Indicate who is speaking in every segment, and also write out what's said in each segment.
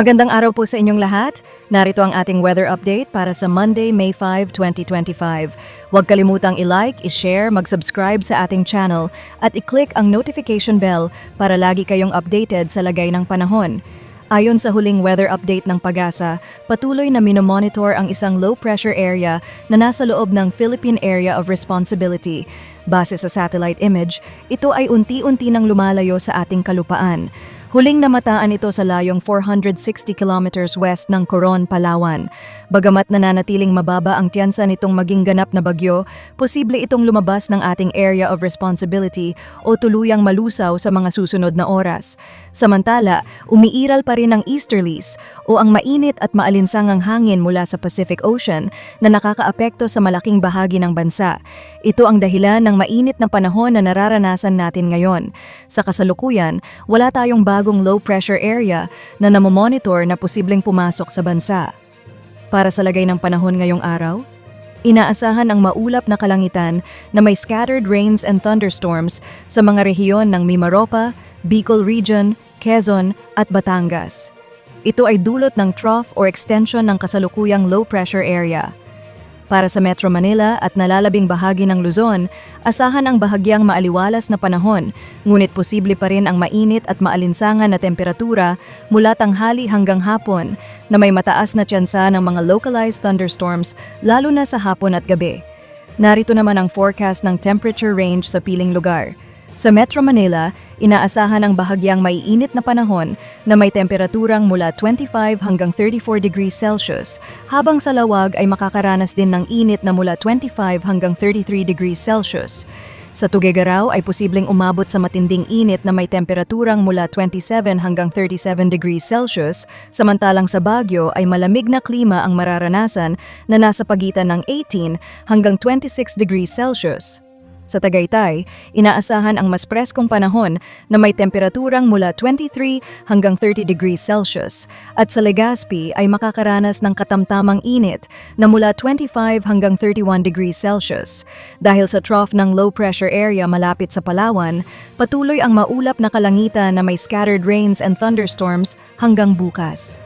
Speaker 1: Magandang araw po sa inyong lahat. Narito ang ating weather update para sa Monday, May 5, 2025. Huwag kalimutang i-like, i-share, mag-subscribe sa ating channel at i-click ang notification bell para lagi kayong updated sa lagay ng panahon. Ayon sa huling weather update ng Pagasa, patuloy na minomonitor ang isang low-pressure area na nasa loob ng Philippine Area of Responsibility. Base sa satellite image, ito ay unti-unti nang lumalayo sa ating kalupaan. Huling namataan ito sa layong 460 kilometers west ng Coron, Palawan. Bagamat nananatiling mababa ang tiyansa nitong maging ganap na bagyo, posible itong lumabas ng ating area of responsibility o tuluyang malusaw sa mga susunod na oras. Samantala, umiiral pa rin ang easterlies o ang mainit at maalinsangang hangin mula sa Pacific Ocean na nakakaapekto sa malaking bahagi ng bansa. Ito ang dahilan ng mainit na panahon na nararanasan natin ngayon. Sa kasalukuyan, wala tayong bagong low-pressure area na namomonitor na posibleng pumasok sa bansa. Para sa lagay ng panahon ngayong araw, inaasahan ang maulap na kalangitan na may scattered rains and thunderstorms sa mga rehiyon ng Mimaropa, Bicol Region, Quezon at Batangas. Ito ay dulot ng trough or extension ng kasalukuyang low-pressure area. Para sa Metro Manila at nalalabing bahagi ng Luzon, asahan ang bahagyang maaliwalas na panahon, ngunit posible pa rin ang mainit at maalinsangan na temperatura mula tanghali hanggang hapon na may mataas na tsansa ng mga localized thunderstorms lalo na sa hapon at gabi. Narito naman ang forecast ng temperature range sa piling lugar. Sa Metro Manila, inaasahan ang bahagyang maiinit na panahon na may temperaturang mula 25 hanggang 34 degrees Celsius, habang sa lawag ay makakaranas din ng init na mula 25 hanggang 33 degrees Celsius. Sa Tuguegarao ay posibleng umabot sa matinding init na may temperaturang mula 27 hanggang 37 degrees Celsius, samantalang sa Baguio ay malamig na klima ang mararanasan na nasa pagitan ng 18 hanggang 26 degrees Celsius. Sa Tagaytay, inaasahan ang mas preskong panahon na may temperaturang mula 23 hanggang 30 degrees Celsius at sa Legazpi ay makakaranas ng katamtamang init na mula 25 hanggang 31 degrees Celsius. Dahil sa trough ng low pressure area malapit sa Palawan, patuloy ang maulap na kalangitan na may scattered rains and thunderstorms hanggang bukas.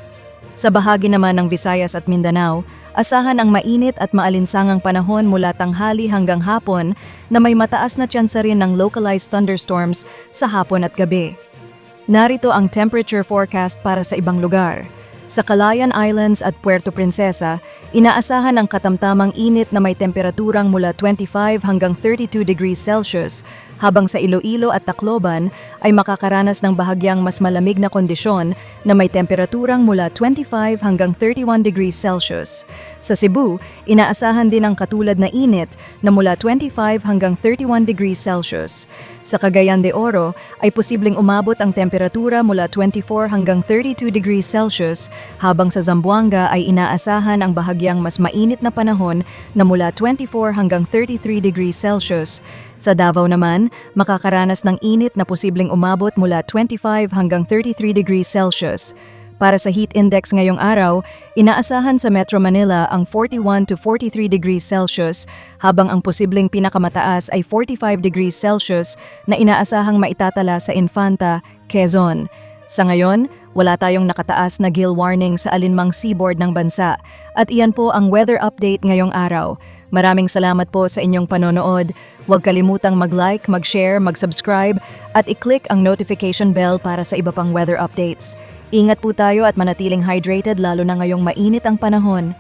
Speaker 1: Sa bahagi naman ng Visayas at Mindanao, asahan ang mainit at maalinsangang panahon mula tanghali hanggang hapon na may mataas na tsansa rin ng localized thunderstorms sa hapon at gabi. Narito ang temperature forecast para sa ibang lugar. Sa Calayan Islands at Puerto Princesa, inaasahan ang katamtamang init na may temperaturang mula 25 hanggang 32 degrees Celsius, habang sa Iloilo at Tacloban ay makakaranas ng bahagyang mas malamig na kondisyon na may temperaturang mula 25 hanggang 31 degrees Celsius. Sa Cebu, inaasahan din ang katulad na init na mula 25 hanggang 31 degrees Celsius. Sa Cagayan de Oro ay posibleng umabot ang temperatura mula 24 hanggang 32 degrees Celsius, habang sa Zamboanga ay inaasahan ang bahagyang mas mainit na panahon na mula 24 hanggang 33 degrees Celsius. Sa Davao naman, makakaranas ng init na posibleng umabot mula 25 hanggang 33 degrees Celsius. Para sa heat index ngayong araw, inaasahan sa Metro Manila ang 41 to 43 degrees Celsius, habang ang posibleng pinakamataas ay 45 degrees Celsius na inaasahang maitatala sa Infanta, Quezon. Sa ngayon, wala tayong nakataas na gill warning sa alinmang seaboard ng bansa at iyan po ang weather update ngayong araw. Maraming salamat po sa inyong panonood. Huwag kalimutang mag-like, mag-share, mag-subscribe at i-click ang notification bell para sa iba pang weather updates. Ingat po tayo at manatiling hydrated lalo na ngayong mainit ang panahon.